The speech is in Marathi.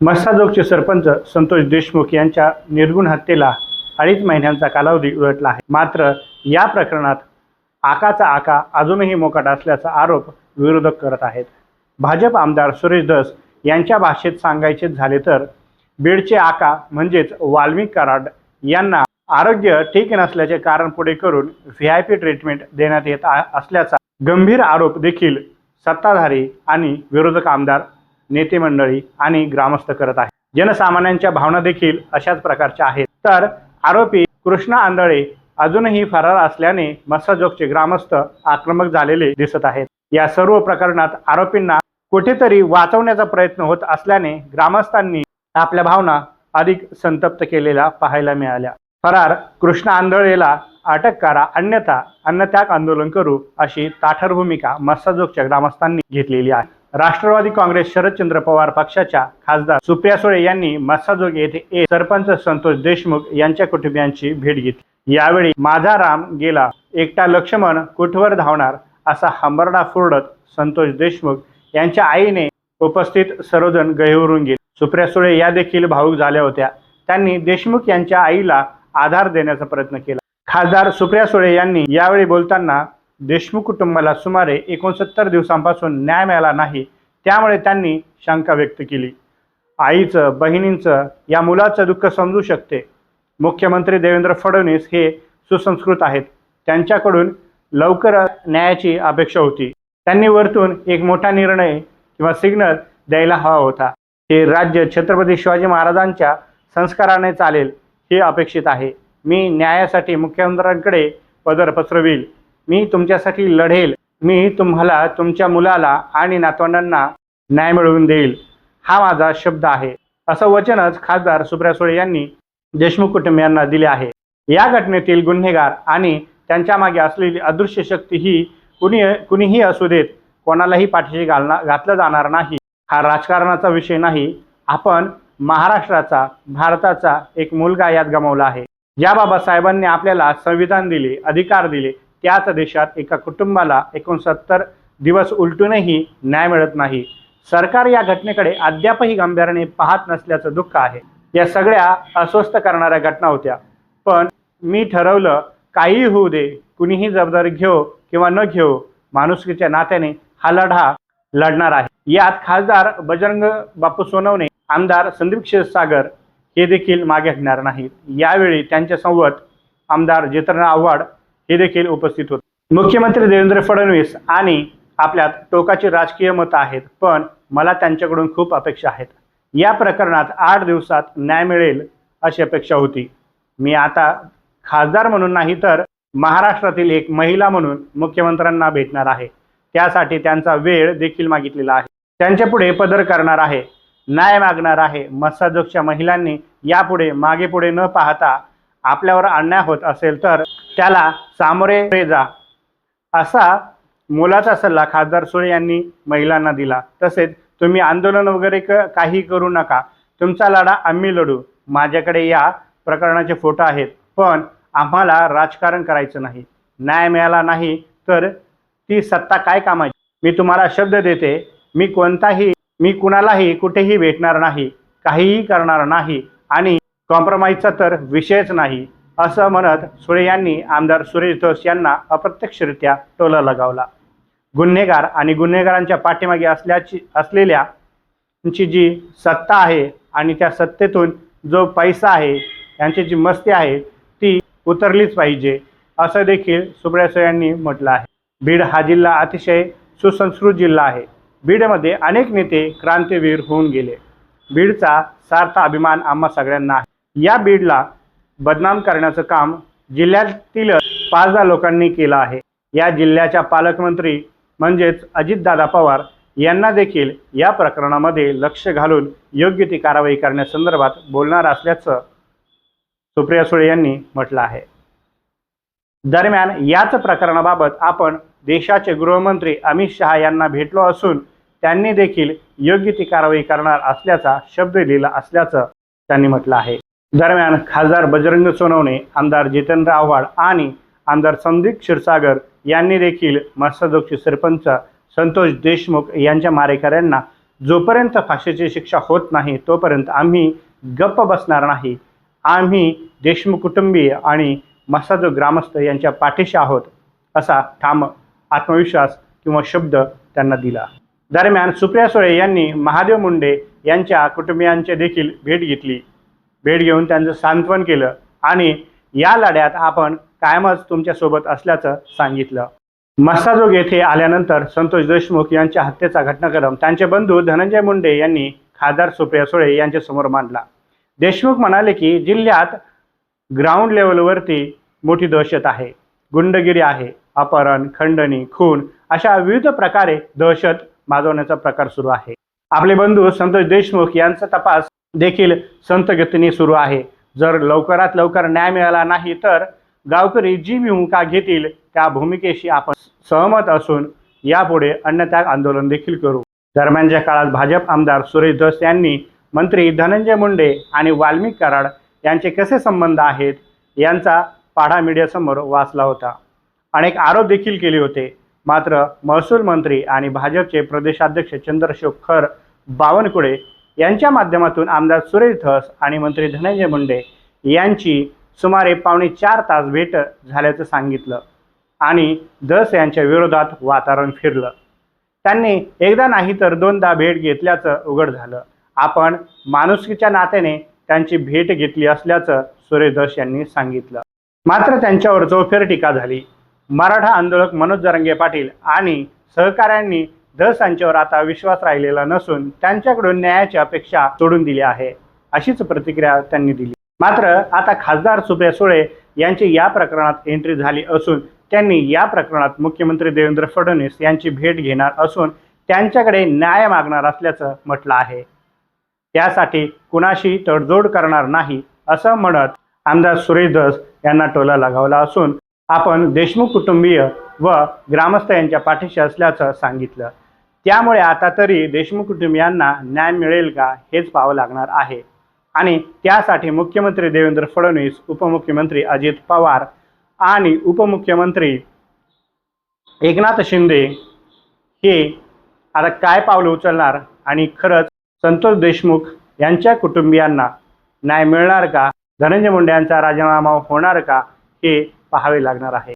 मस्ताजोगचे सरपंच संतोष देशमुख यांच्या निर्गुण हत्येला अडीच महिन्यांचा कालावधी उलटला आहे. मात्र या प्रकरणात आकाचा आका अजूनही मोकाट असल्याचा आरोप विरोधक करत आहेत. भाजप आमदार सुरेश दस यांच्या भाषेत सांगायचे झाले तर बीडचे आका म्हणजेच वाल्मिक कराड यांना आरोग्य ठीक नसल्याचे कारण पुढे करून व्ही आय पी ट्रीटमेंट देण्यात येत आ- असल्याचा गंभीर आरोप देखील सत्ताधारी आणि विरोधक आमदार नेते मंडळी आणि ग्रामस्थ करत आहेत. जनसामान्यांच्या भावना देखील अशाच प्रकारच्या आहेत. तर आरोपी कृष्णा आंधळे अजूनही फरार असल्याने मस्साजोगचे ग्रामस्थ आक्रमक झालेले दिसत आहेत. या सर्व प्रकरणात आरोपींना कुठेतरी वाचवण्याचा प्रयत्न होत असल्याने ग्रामस्थांनी आपल्या भावना अधिक संतप्त केलेल्या पाहायला मिळाल्या. फरार कृष्ण आंधळेला अटक करा अन्यथा अन्नत्याग आंदोलन करू अशी ताठर भूमिका मस्साजोगच्या ग्रामस्थांनी घेतलेली आहे. राष्ट्रवादी काँग्रेस शरदचंद्र पवार पक्षाच्या खासदार सुप्रिया सुळे यांनी मस्साजोग येथे ए सरपंच संतोष देशमुख यांच्या कुटुंबियांची भेट घेतली. यावेळी माझा राम गेला एकटा लक्ष्मण कुठवर धावणार असा हंबरडा फुरडत संतोष देशमुख यांच्या आईने उपस्थित सर्वजण गहिवरून गेले. सुप्रिया सुळे या देखील भावूक झाल्या होत्या. त्यांनी देशमुख यांच्या आईला आधार देण्याचा प्रयत्न केला. खासदार सुप्रिया सुळे यांनी यावेळी बोलताना देशमुख कुटुंबाला सुमारे एकोणसत्तर दिवसांपासून न्याय मिळाला नाही त्यामुळे त्यांनी शंका व्यक्त केली. आईचं बहिणींचं या मुलाचं दुःख समजू शकते. मुख्यमंत्री देवेंद्र फडणवीस हे सुसंस्कृत आहेत. त्यांच्याकडून लवकर न्यायाची अपेक्षा होती. त्यांनी वरतून एक मोठा निर्णय किंवा सिग्नल द्यायला हवा होता. हे राज्य छत्रपती शिवाजी महाराजांच्या संस्काराने चालेल हे अपेक्षित आहे. मी न्यायासाठी मुख्यमंत्र्यांकडे पदर पसरवील. मी तुमच्यासाठी लढेल. मी तुम्हाला तुमच्या मुलाला आणि नातवंडांना न्याय मिळवून देईल. हा माझा शब्द आहे. असं वचनच खासदार सुप्रिया सुळे यांनी देशमुख कुटुंबियांना दिले आहे. या घटनेतील गुन्हेगार आणि त्यांच्या मागे असलेली अदृश्य शक्ती ही कुणी कुणीही असू देत कोणालाही पाठीशी घालणार घातलं जाणार नाही. हा राजकारणाचा विषय नाही. आपण महाराष्ट्राचा भारताचा एक मुलगा यात गमावला आहे. ज्या बाबासाहेबांनी आपल्याला संविधान दिले अधिकार दिले त्याच देशात एका कुटुंबाला एकोणसत्तर दिवस उलटूनही न्याय मिळत नाही. सरकार या घटनेकडे अद्यापही गांभीर्याने पाहत नसल्याचं दुःख आहे. या सगळ्या अस्वस्थ करणाऱ्या घटना होत्या. पण मी ठरवलं काहीही होऊ दे कुणीही जबाबदारी घेऊ किंवा न घेऊ माणुसकीच्या नात्याने हा लढा लढणार आहे. यात खासदार बजरंग बापू सोनवणे आमदार संदीप क्षीरसागर हे देखील मागे हटणार नाहीत. यावेळी त्यांच्या संवत आमदार जितेंद्र आव्हाड हे देखील उपस्थित होते. मुख्यमंत्री देवेंद्र फडणवीस आणि आपल्यात टोकाची राजकीय मतं आहेत पण मला त्यांच्याकडून खूप अपेक्षा आहेत. या प्रकरणात आठ दिवसात न्याय मिळेल अशी अपेक्षा होती. मी आता खासदार म्हणून नाही तर महाराष्ट्रातील एक महिला म्हणून मुख्यमंत्र्यांना भेटणार आहे. त्यासाठी त्यांचा वेळ देखील मागितलेला आहे. त्यांच्या पुढे पदर करणार आहे. न्याय मागणार आहे. मस्साजोगच्या महिलांनी यापुढे मागे पुढे न पाहता आपल्यावर अन्याय होत असेल तर त्याला सामोरे जा. असा मोलाचा सल्ला खासदार सुळे यांनी महिलांना दिला. तसेच तुम्ही आंदोलन वगैरे क काही करू नका. तुमचा लढा आम्ही लढू. माझ्याकडे या प्रकरणाचे फोटो आहेत. पण आम्हाला राजकारण करायचं नाही. न्याय मिळाला नाही तर ती सत्ता काय कामाची? मी तुम्हाला शब्द देते. मी कोणताही मी कुणालाही कुठेही भेटणार नाही. काहीही करणार नाही. आणि कॉम्प्रोमाइजचा तर विषयच नाही असं म्हणत सुळे यांनी आमदार सुरेश धस यांना अप्रत्यक्षरित्या टोला लगावला. गुन्हेगार आणि गुन्हेगारांच्या पाठीमागे असल्याची असलेल्याची जी सत्ता आहे आणि त्या सत्तेतून जो पैसा आहे यांची जी मस्ती आहे ती उतरलीच पाहिजे असं देखील सुप्रिया सुळे यांनी म्हटलं आहे. बीड हा जिल्हा अतिशय सुसंस्कृत जिल्हा आहे. बीडमध्ये अनेक नेते क्रांतीवीर होऊन गेले. बीडचा सार्थ अभिमान आम्हा सगळ्यांना आहे. या बीडला बदनाम करण्याचं काम जिल्ह्यातील पाच दहा लोकांनी केलं आहे. या जिल्ह्याच्या पालकमंत्री म्हणजेच अजितदादा पवार यांना देखील या प्रकरणामध्ये लक्ष घालून योग्य ती कारवाई करण्यासंदर्भात बोलणार असल्याचं सुप्रिया सुळे यांनी म्हटलं आहे. दरम्यान याच प्रकरणाबाबत आपण देशाचे गृहमंत्री अमित शहा यांना भेटलो असून त्यांनी देखील योग्य ती कारवाई करणार असल्याचा शब्द दिला असल्याचं त्यांनी म्हटलं आहे. दरम्यान खासदार बजरंग सोनवणे आमदार जितेंद्र आव्हाड आणि आमदार संदीप क्षीरसागर यांनी देखील मत्स्यदोगचे सरपंच संतोष देशमुख यांच्या मारेकऱ्यांना जोपर्यंत फाशीची शिक्षा होत नाही तोपर्यंत आम्ही गप्प बसणार नाही. आम्ही देशमुख कुटुंबीय आणि मसाजो ग्रामस्थ यांच्या पाठीशी आहोत असा ठाम आत्मविश्वास किंवा शब्द त्यांना दिला. दरम्यान सुप्रिया सुळे यांनी महादेव मुंडे यांच्या कुटुंबियांची देखील भेट घेतली. भेट घेऊन त्यांचं सांत्वन केलं आणि या लढ्यात आपण कायमच तुमच्यासोबत असल्याचं सांगितलं. मस्ताजोग येथे आल्यानंतर संतोष देशमुख यांच्या हत्येचा घटनाक्रम त्यांचे बंधू धनंजय मुंडे यांनी खासदार सुप्रिया सुळे यांच्यासमोर मांडला. देशमुख म्हणाले की जिल्ह्यात ग्राउंड लेवलवरती मोठी दहशत आहे गुंडगिरी आहे अपहरण खंडणी खून अशा विविध प्रकारे दहशत माजवण्याचा प्रकार सुरू आहे. आपले बंधू संतोष देशमुख यांचा तपास देखील संतगतीने सुरू आहे. जर लवकरात लवकर न्याय मिळाला नाही तर गावकरी जी भूमिका घेतील त्या भूमिकेशी आपण सहमत असून यापुढे अन्नत्याग आंदोलन देखील करू. दरम्यानच्या काळात भाजप आमदार सुरेश धस यांनी मंत्री धनंजय मुंडे आणि वाल्मिक कराड यांचे कसे संबंध आहेत यांचा पाढा मीडियासमोर वाचला होता. अनेक आरोप देखील केले होते. मात्र महसूल मंत्री आणि भाजपचे प्रदेशाध्यक्ष चंद्रशेखर खर बावनकुळे यांच्या माध्यमातून आमदार सुरेश धस आणि मंत्री धनंजय मुंडे यांची सुमारे पावणे चार तास भेट झाल्याचं सांगितलं आणि धस यांच्या विरोधात वातावरण फिरलं. त्यांनी एकदा नाही तर दोनदा भेट घेतल्याचं उघड झालं. आपण माणुसकीच्या नात्याने त्यांची भेट घेतली असल्याचं सुरेश धस यांनी सांगितलं. मात्र त्यांच्यावर चौफेर टीका झाली. मराठा आंदोलक मनोज जरंगे पाटील आणि सहकाऱ्यांनी धस यांच्यावर आता विश्वास राहिलेला नसून त्यांच्याकडून न्यायाची अपेक्षा सोडून दिली आहे अशीच प्रतिक्रिया त्यांनी दिली. मात्र आता खासदार सुप्रिया सुळे यांची या प्रकरणात एंट्री झाली असून त्यांनी या प्रकरणात मुख्यमंत्री देवेंद्र फडणवीस यांची भेट घेणार असून त्यांच्याकडे न्याय मागणार असल्याचं म्हटलं आहे. त्यासाठी कुणाशी तडजोड करणार नाही असं म्हणत आमदार सुरेश धस यांना टोला लगावला असून आपण देशमुख कुटुंबीय व ग्रामस्थ यांच्या पाठीशी असल्याचं सांगितलं. त्यामुळे आता तरी देशमुख कुटुंबियांना न्याय मिळेल का हेच पाहावं लागणार आहे. आणि त्यासाठी मुख्यमंत्री देवेंद्र फडणवीस उपमुख्यमंत्री अजित पवार आणि उपमुख्यमंत्री एकनाथ शिंदे हे आता काय पावलं उचलणार आणि खरंच संतोष देशमुख यांच्या कुटुंबियांना न्याय मिळणार का? धनंजय मुंडे यांचा राजीनामा होणार का हे पाहावे लागणार आहे.